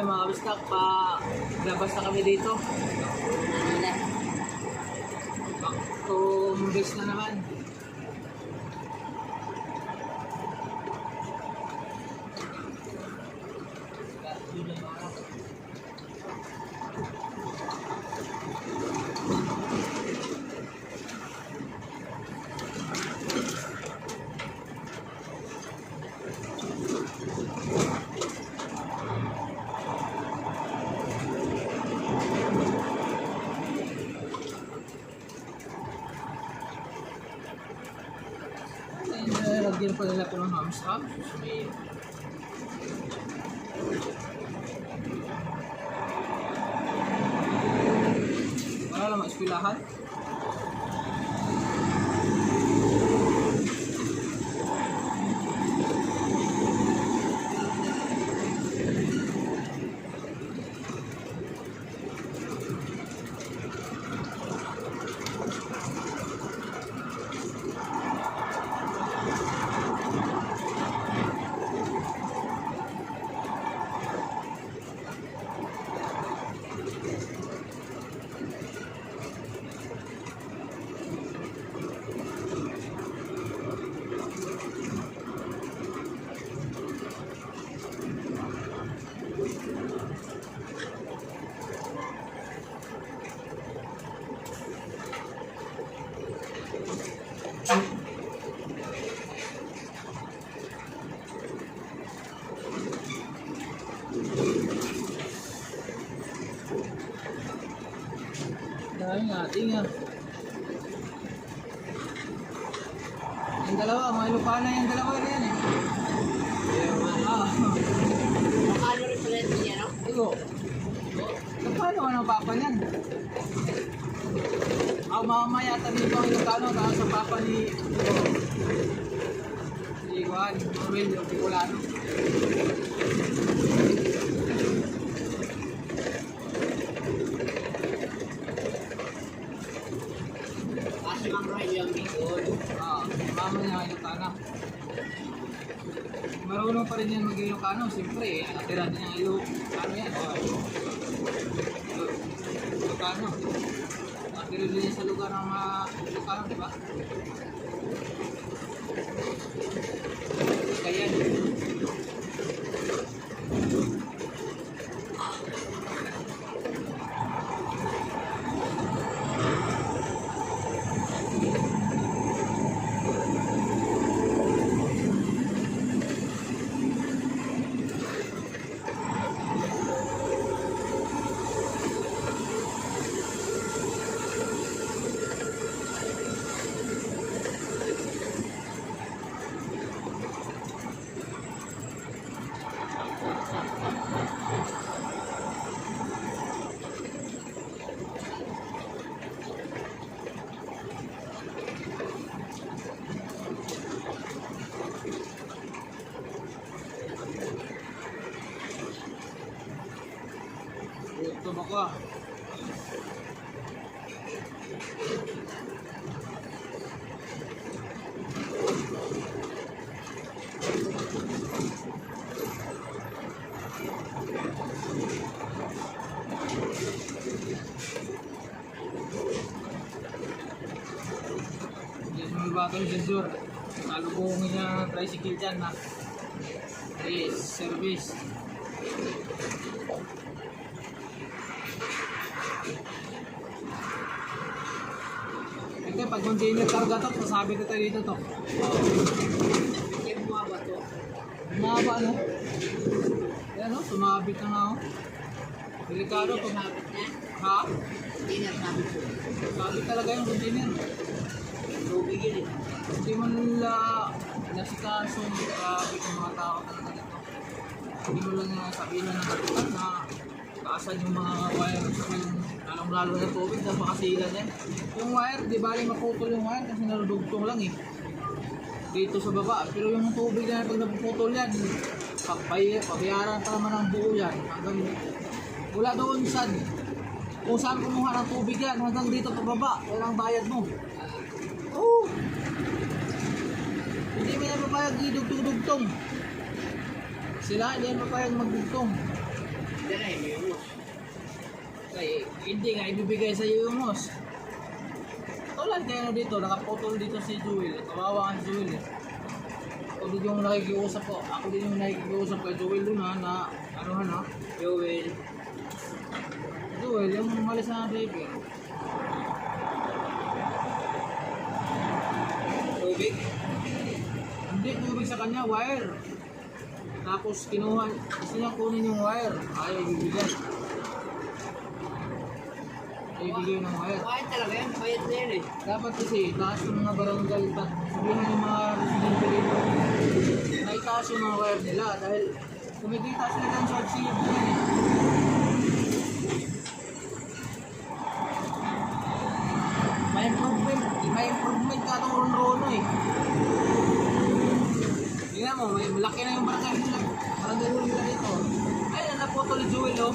Ayun mga kabistak, pa labas na kami dito. To base na naman. Yun yung araw. Ayun, Nilagyan pa nila ito ng hamster. May Wala lang eskwelahan. Ah, mamaya dito ang Ilocano tapos sa papa ni ni Juan, Manuel, yung Bicolano. Kasi Ma'am Roy yung Bicol. Ah, mama niya Ilocana. Marunong pa rin yan mag-Ilocano, siyempre eh. Natira niya ang Ilocano yan. Oh. Ilocano. Yan sa lugar ng mga Ilocano, di ba? Kaya gutom ako ah. Diyan mo ba itong sensor? Salubungin niya ng tricycle dyan na. Yes, service. Ito, pag container karga to, masabi ko tayo dito to. Hindi bumaba to. Mahaba ano? Yan o, sumabit na nga o. Delikado na. Ha? Hindi na sabit po. Sabit talaga yung container. Tubig yun eh. Hindi mo nila nasikaso sabit ng mga tao talaga dito. Hindi mo lang sabihin na nakatukan na taasan yung mga wire lalong lalo na tubig na makasila niyan. Yung wire, di bali maputol yung wire kasi narudugtong lang eh. Dito sa baba, pero yung tubig na pag napuputol yan, pagpay, pabayaran pa naman ang buo yan. Hanggang mula doon sa kung saan kumuha ng tubig yan, hanggang dito pababa, yan ang bayad mo. Oo. Hindi mo yan papayag idugtong-dugtong. Sila, hindi yan papayag magdugtong. Dala, may umos. Ay, hindi nga ibibigay sa iyo yung mos. Tulad kayo na dito, nakaputol dito si Jewel. Kawawa ang Jewel eh. Ako din yung nakikiusap ko. Ako din yung nakikiusap kay Jewel doon ha, na ano ha na. Joel. Jewel, yung umalis na baby. Tubig. Hindi tubig sa kanya, wire. Tapos kinuha, gusto niya kunin yung wire. Ayaw ibibigay. Ibigay ng wire. Bayad talaga yan. Bayad na yan eh. Dapat kasi itaas yung mga barangay at sabihin yung mga residente dito na itaas yung mga wire nila dahil kumikita sila ng short sleeve yan eh. May improvement, may improvement ka itong ron-rono eh. Tingnan mo, malaki na yung barangay nila. Huli nila dito. Ayun, naputol ni Jewel oh.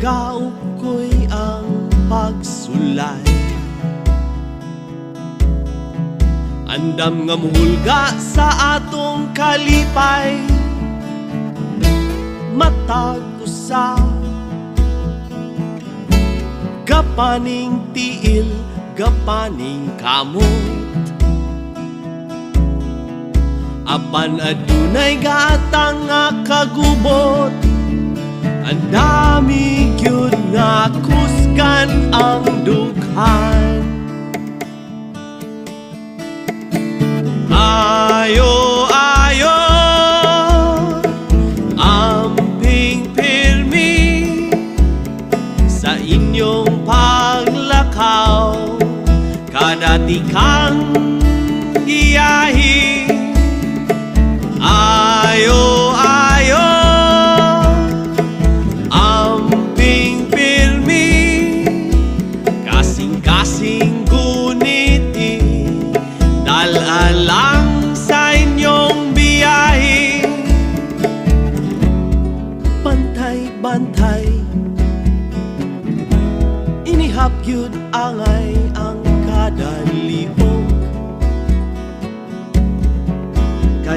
Nagaop ko'y ang pagsulay. Andam nga muhulga sa atong kalipay. Matag usa Gapaning tiil, gapaning kamot. Apan adunay gatang nga kagubot and undo kind.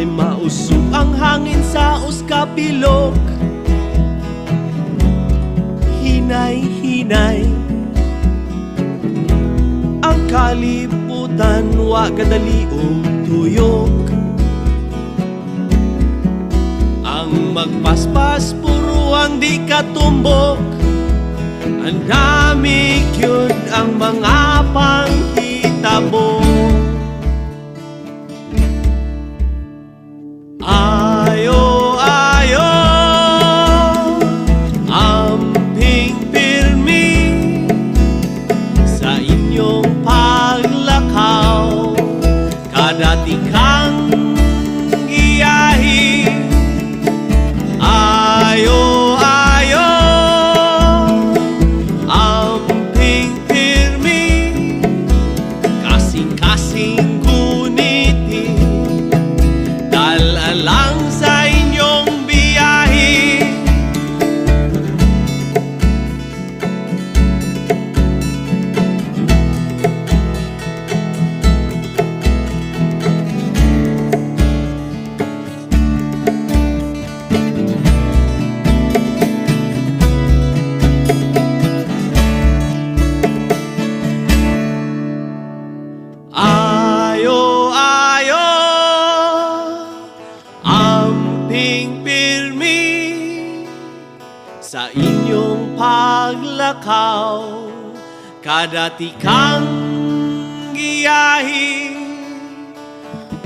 Kay mausog ang hangin sa uskapilok Hinay-hinay. Ang kalibutan wa kadali og tuyok. Ang magpaspas puro ang di katumbok Ang dami ang mga panghitabo Kadati kang giyahi.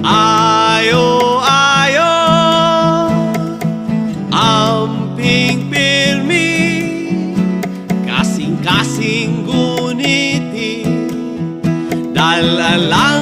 Ayo, ayo. Amping pirmi Kasing-kasing guniti Dalala